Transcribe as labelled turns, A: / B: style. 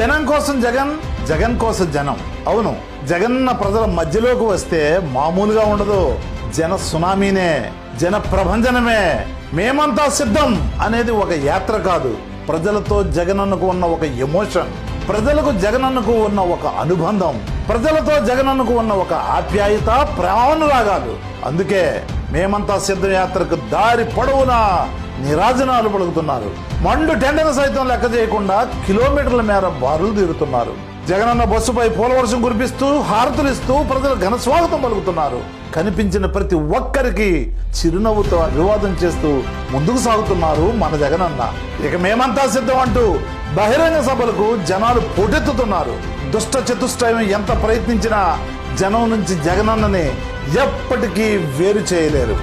A: జనం కోసం జగన్ జగన్ కోసం జనం. అవును జగన్న ప్రజల మధ్యలోకి వస్తే మామూలుగా ఉండదు. జన సునామీనే జన ప్రభంజనమే. మేమంతా సిద్ధం అనేది ఒక యాత్ర కాదు. ప్రజలతో జగనన్నకు ఉన్న ఒక ఎమోషన్. ప్రజలకు జగనన్నకు ఉన్న ఒక అనుబంధం ప్రజలతో జగనన్నకు ఉన్న ఒక ఆప్యాయత ప్రేమానురాగాలు అందుకే మేమంతా సిద్ధయాత్రకు దారి పొడవునా నిరాజనాలు పలుకుతున్నారు. మండు టెండర్ సైతం లెక్క చేయకుండా కిలోమీటర్ల మేర బారులు తీరుతున్నారు. జగనన్న బస్సుపై పోలవర్షం కురిపిస్తూ హారతులు ఇస్తూ ప్రజలు ఘన స్వాగతం పలుకుతున్నారు. కనిపించిన ప్రతి ఒక్కరికి చిరునవ్వుతో అభివాదం చేస్తూ ముందుకు సాగుతున్నారు మన జగనన్న. ఇక మేమంతా సిద్ధం అంటూ బహిరంగ సభలకు జనాలు పోటెత్తుతున్నారు. దుష్ట చతుష్టయం ఎంత ప్రయత్నించినా జనం నుంచి జగనన్నని ఎప్పటికీ వేరు చేయలేరు.